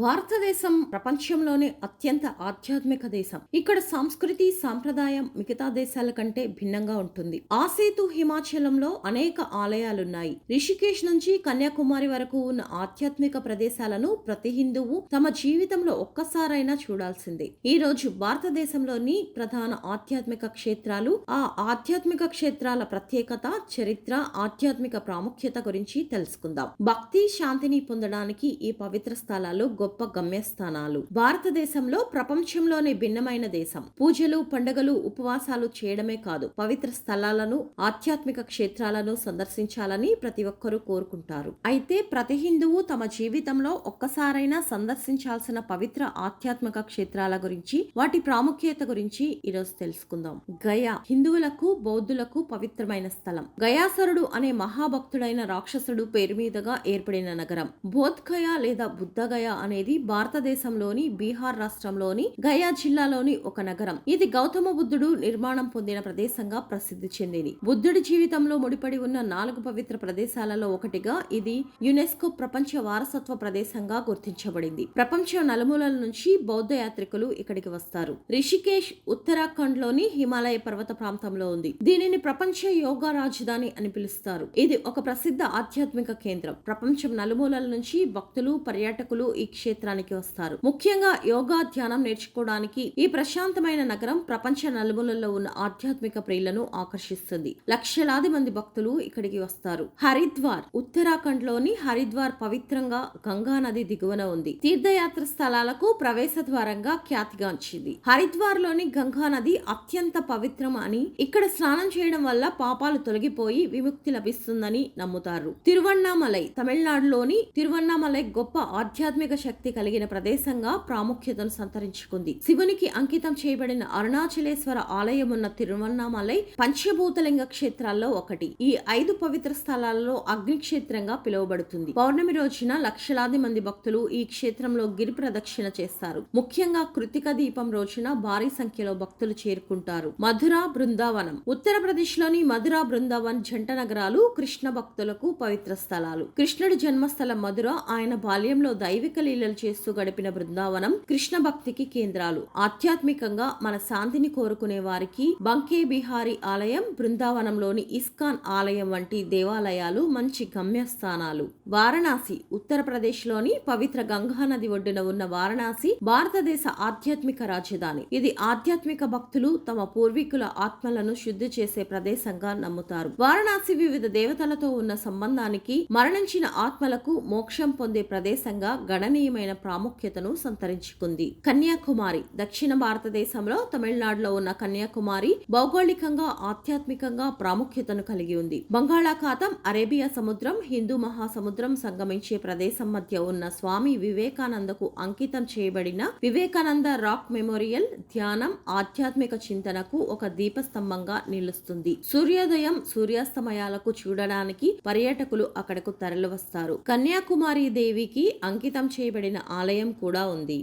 భారతదేశం ప్రపంచంలోనే అత్యంత ఆధ్యాత్మిక దేశం. ఇక్కడ సంస్కృతి సాంప్రదాయం మిగతా దేశాల కంటే భిన్నంగా ఉంటుంది. ఆసేతు హిమాచలంలో అనేక ఆలయాలున్నాయి. రిషికేశ్ నుంచి కన్యాకుమారి వరకు ఉన్న ఆధ్యాత్మిక ప్రదేశాలను ప్రతి హిందువు తమ జీవితంలో ఒక్కసారైనా చూడాల్సిందే. ఈ రోజు భారతదేశంలోని ప్రధాన ఆధ్యాత్మిక క్షేత్రాలు ఆ ఆధ్యాత్మిక క్షేత్రాల ప్రత్యేకత చరిత్ర ఆధ్యాత్మిక ప్రాముఖ్యత గురించి తెలుసుకుందాం. భక్తి శాంతిని పొందడానికి ఈ పవిత్ర స్థలాలు గొప్ప గమ్యస్థానాలు. భారతదేశంలో ప్రపంచంలోనే భిన్నమైన దేశం. పూజలు పండుగలు ఉపవాసాలు చేయడమే కాదు పవిత్ర స్థలాలను ఆధ్యాత్మిక క్షేత్రాలను సందర్శించాలని ప్రతి ఒక్కరూ కోరుకుంటారు. అయితే ప్రతి హిందువు తమ జీవితంలో ఒక్కసారైనా సందర్శించాల్సిన పవిత్ర ఆధ్యాత్మిక క్షేత్రాల గురించి వాటి ప్రాముఖ్యత గురించి ఈరోజు తెలుసుకుందాం. గయా హిందువులకు బౌద్ధులకు పవిత్రమైన స్థలం. గయాసరుడు అనే మహాభక్తుడైన రాక్షసుడు పేరు మీదుగా ఏర్పడిన నగరం. బోధ్గయ లేదా బుద్ధగయ అనేది భారతదేశంలోని బీహార్ రాష్ట్రంలోని గయా జిల్లాలోని ఒక నగరం. ఇది గౌతమ బుద్ధుడు నిర్మాణం పొందిన ప్రదేశంగా ప్రసిద్ధి చెందింది. బుద్ధుడి జీవితంలో ముడిపడి ఉన్న నాలుగు పవిత్ర ప్రదేశాలలో ఒకటిగా ఇది యునెస్కో ప్రపంచ వారసత్వ ప్రదేశంగా గుర్తించబడింది. ప్రపంచ నలుమూలల నుంచి బౌద్ధ యాత్రికులు ఇక్కడికి వస్తారు. రిషికేష్ ఉత్తరాఖండ్లోని హిమాలయ పర్వత ప్రాంతంలో ఉంది. దీనిని ప్రపంచ యోగా రాజధాని అని పిలుస్తారు. ఇది ఒక ప్రసిద్ధ ఆధ్యాత్మిక కేంద్రం. ప్రపంచం నలుమూలల నుంచి భక్తులు పర్యాటకులు ఈ క్షేత్రానికి వస్తారు. ముఖ్యంగా యోగా ధ్యానం నేర్చుకోవడానికి ఈ ప్రశాంతమైన నగరం ప్రపంచ నలుమూలల్లో ఉన్న ఆధ్యాత్మిక ప్రియులను ఆకర్షిస్తుంది. లక్షలాది మంది భక్తులు ఇక్కడికి వస్తారు. హరిద్వార్ ఉత్తరాఖండ్లోని హరిద్వార్ పవిత్రంగా గంగా నది దిగువన ఉంది. తీర్థయాత్ర స్థలాలకు ప్రవేశ ద్వారంగా ఖ్యాతిగాంచింది హరిద్వార్లోని గంగా నది అత్యంత పవిత్రం అని ఇక్కడ స్నానం చేయడం వల్ల పాపాలు తొలగిపోయి విముక్తి లభిస్తుందని నమ్ముతారు. తిరువన్నామలై తమిళనాడులోని తిరువన్నామలై గొప్ప ఆధ్యాత్మిక శక్తి కలిగిన ప్రదేశంగా ప్రాముఖ్యతను సంతరించుకుంది. శివునికి అంకితం చేయబడిన అరుణాచలేశ్వర ఆలయం ఉన్న తిరువన్నామలై పంచభూతలింగ క్షేత్రాల్లో ఒకటి. ఈ ఐదు పవిత్ర స్థలాలలో అగ్ని క్షేత్రంగా పిలువబడుతుంది. పౌర్ణమి రోజున లక్షలాది మంది భక్తులు ఈ క్షేత్రంలో గిరి ప్రదక్షిణ చేస్తారు. ముఖ్యంగా కృతిక దీపం రోజున భారీ సంఖ్యలో భక్తులు చేరుకుంటారు. మధుర బృందావనం. ఉత్తరప్రదేశ్లోని మధుర బృందావన్ జంట నగరాలు కృష్ణ భక్తులకు పవిత్ర స్థలాలు. కృష్ణుడి జన్మస్థలం మధుర. ఆయన బాల్యంలో దైవిక లీలలు చేస్తూ గడిపిన బృందావనం కృష్ణ భక్తికి కేంద్రాలు. ఆధ్యాత్మికంగా మన శాంతిని కోరుకునే వారికి బంకే బిహారీ ఆలయం బృందావనంలోని ఇస్కాన్ ఆలయం వంటి దేవాలయాలు మంచి గమ్యస్థానాలు. వారణాసి ఉత్తరప్రదేశ్లోని పవిత్ర గంగా నది ఒడ్డున ఉన్న వారణాసి భారతదేశ ఆధ్యాత్మిక రాజధాని. ఇది ఆధ్యాత్మిక భక్తులు తమ పూర్వీకుల ఆత్మలను శుద్ధి చేసే ప్రదేశంగా నమ్ముతారు. వారణాసి వివిధ దేవతలతో ఉన్న సంబంధానికి మరణించిన ఆత్మలకు మోక్షం పొందే ప్రదేశంగా గణనీయమైన ప్రాముఖ్యతను సంతరించుకుంది. కన్యాకుమారి దక్షిణ భారతదేశంలో తమిళనాడులో ఉన్న కన్యాకుమారి భౌగోళికంగా ఆధ్యాత్మికంగా ప్రాముఖ్యతను కలిగి ఉంది. బంగాళాఖాతం అరేబియా సముద్రం హిందూ మహాసముద్రం సంగమించే ప్రదేశం మధ్య ఉన్న స్వామి వివేకానందకు అంకితం చేయబడిన వివేకానంద రాక్ మెమోరియల్ ధ్యానం ఆధ్యాత్మిక చింతనకు ఒక దీపస్తంభంగా నిలుస్తుంది. సూర్యోదయం సూర్యాస్తమయాలకు చూడడానికి పర్యాటకులు అక్కడకు తరలివస్తారు. కన్యాకుమారి దేవికి అంకితం చేయబడిన నిర్మించబడిన ఆలయం కూడా ఉంది.